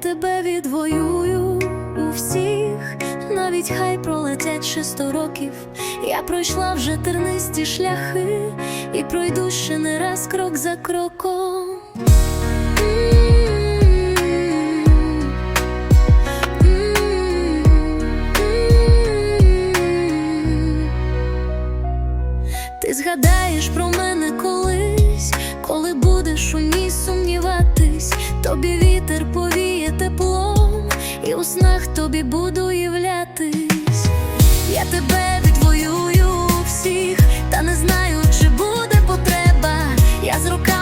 тебе відвоюю у всіх, навіть хай пролетять ще сто років. Я пройшла вже тернисті шляхи і пройду ще не раз крок за кроком. Ти згадаєш про мене колись, коли будеш у ній сумніватись, тобі вітер повіє теплом, і у снах тобі буду являтись. Я тебе відвоюю всіх, та не знаю, чи буде потреба. Я з роками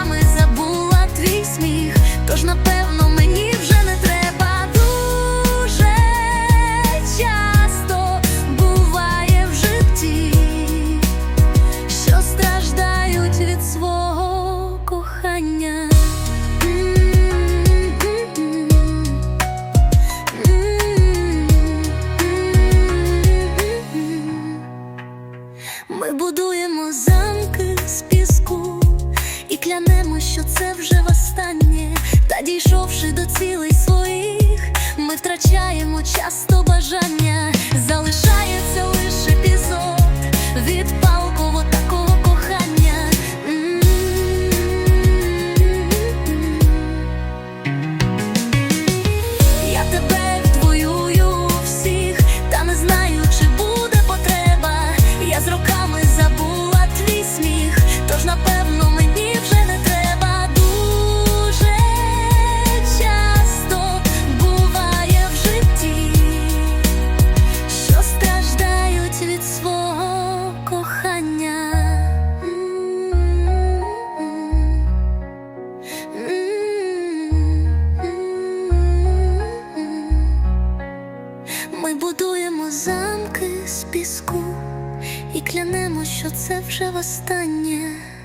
що це вже востаннє. Та дійшовши до цілей своїх, ми втрачаємо часто бажання. Залишається лише пізок. від будуємо замки з піску і клянемо, що це вже востаннє.